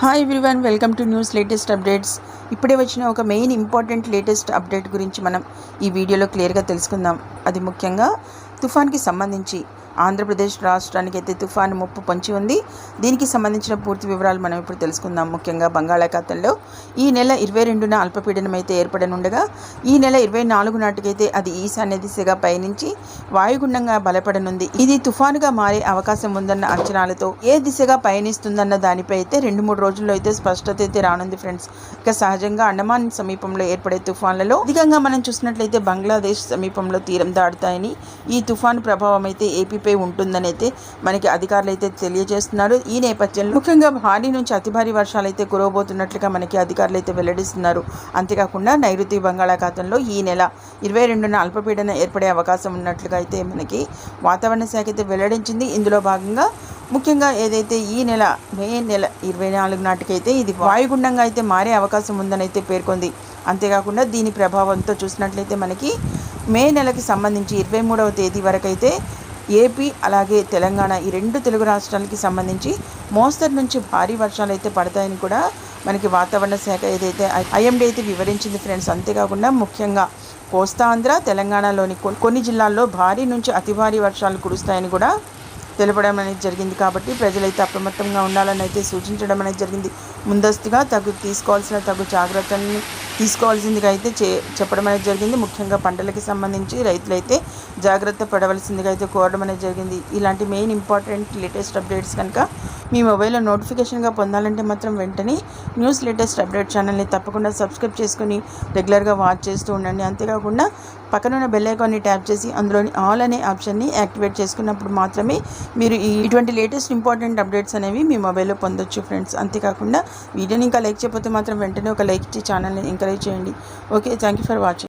Hi everyone welcome to news latest updates ఇప్పుడే వచ్చిన ఒక మెయిన్ ఇంపార్టెంట్ లేటెస్ట్ అప్డేట్ గురించి మనం ఈ వీడియోలో క్లియర్గా తెలుసుకుందాం. అది ముఖ్యంగా తుఫాన్కి సంబంధించి. ఆంధ్రప్రదేశ్ రాష్ట్రానికి అయితే తుఫాను ముప్పు పొంచి ఉంది. దీనికి సంబంధించిన పూర్తి వివరాలు మనం ఇప్పుడు తెలుసుకుందాం. ముఖ్యంగా బంగాళాఖాతంలో ఈ నెల ఇరవై రెండున అల్పపీడనం అయితే ఏర్పడనుండగా ఈ నెల ఇరవై నాలుగు నాటికైతే అది ఈశాన్య దిశగా పయనించి వాయుగుండంగా బలపడనుంది. ఇది తుఫానుగా మారే అవకాశం ఉందన్న అంచనాలతో ఏ దిశగా పయనిస్తుందన్న దానిపై అయితే రెండు మూడు రోజుల్లో అయితే స్పష్టత అయితే రానుంది ఫ్రెండ్స్. ఇక సహజంగా అండమాన్ సమీపంలో ఏర్పడే తుఫాన్లలో అధికంగా మనం చూసినట్లయితే బంగ్లాదేశ్ సమీపంలో తీరం దాటుతాయని ఈ తుఫాను ప్రభావం అయితే ఏపీ ఏపీపై ఉంటుందని అయితే మనకి అధికారులు అయితే తెలియజేస్తున్నారు. ఈ నేపథ్యంలో ముఖ్యంగా భారీ నుంచి అతి భారీ వర్షాలు అయితే కురవబోతున్నట్లుగా మనకి అధికారులు అయితే వెల్లడిస్తున్నారు. అంతేకాకుండా నైరుతి బంగాళాఖాతంలో ఈ నెల ఇరవై రెండున అల్పపీడన ఏర్పడే అవకాశం ఉన్నట్లుగా అయితే మనకి వాతావరణ శాఖ అయితే వెల్లడించింది. ఇందులో భాగంగా ముఖ్యంగా ఏదైతే ఈ నెల మే నెల ఇరవై నాలుగు నాటికైతే ఇది వాయుగుండంగా అయితే మారే అవకాశం ఉందని అయితే పేర్కొంది. అంతేకాకుండా దీని ప్రభావంతో చూసినట్లయితే మనకి మే నెలకి సంబంధించి ఇరవై మూడవ తేదీ వరకు అయితే ఏపీ అలాగే తెలంగాణ ఈ రెండు తెలుగు రాష్ట్రాలకి సంబంధించి మోస్తరు నుంచి భారీ వర్షాలు అయితే పడతాయని కూడా మనకి వాతావరణ శాఖ ఏదైతే ఐఎండీ అయితే వివరించింది ఫ్రెండ్స్. అంతేకాకుండా ముఖ్యంగా కోస్తాంధ్ర తెలంగాణలోని కొన్ని జిల్లాల్లో భారీ నుంచి అతి భారీ వర్షాలు కురుస్తాయని కూడా తెలపడం అనేది జరిగింది. కాబట్టి ప్రజలైతే అప్రమత్తంగా ఉండాలని అయితే సూచించడం అనేది జరిగింది. ముందస్తుగా తగు తీసుకోవాల్సిన తగు జాగ్రత్తల్ని తీసుకోవాల్సిందిగా అయితే చే చెప్పడం అనేది జరిగింది. ముఖ్యంగా పంటలకి సంబంధించి రైతులైతే జాగ్రత్త పడవలసిందిగా అయితే కోరడం అనేది జరిగింది. ఇలాంటి మెయిన్ ఇంపార్టెంట్ లేటెస్ట్ అప్డేట్స్ కనుక మీ మొబైల్లో నోటిఫికేషన్గా పొందాలంటే మాత్రం వెంటనే న్యూస్ లేటెస్ట్ అప్డేట్ ఛానల్ని తప్పకుండా సబ్స్క్రైబ్ చేసుకుని రెగ్యులర్గా వాచ్ చేస్తూ ఉండండి. అంతేకాకుండా పక్కనున్న బెల్ ఐకాన్ని ట్యాప్ చేసి అందులోని ఆల్ అనే ఆప్షన్ని యాక్టివేట్ చేసుకున్నప్పుడు మాత్రమే మీరు ఈ ఇటువంటి లేటెస్ట్ ఇంపార్టెంట్ అప్డేట్స్ అనేవి మీ మొబైల్లో పొందొచ్చు ఫ్రెండ్స్. అంతేకాకుండా వీడియోని ఇంకా లైక్ చేయకపోతే మాత్రం వెంటనే ఒక లైక్ ఇచ్చి ఛానల్ని ఇంకా చేయండి. Okay thank you for watching.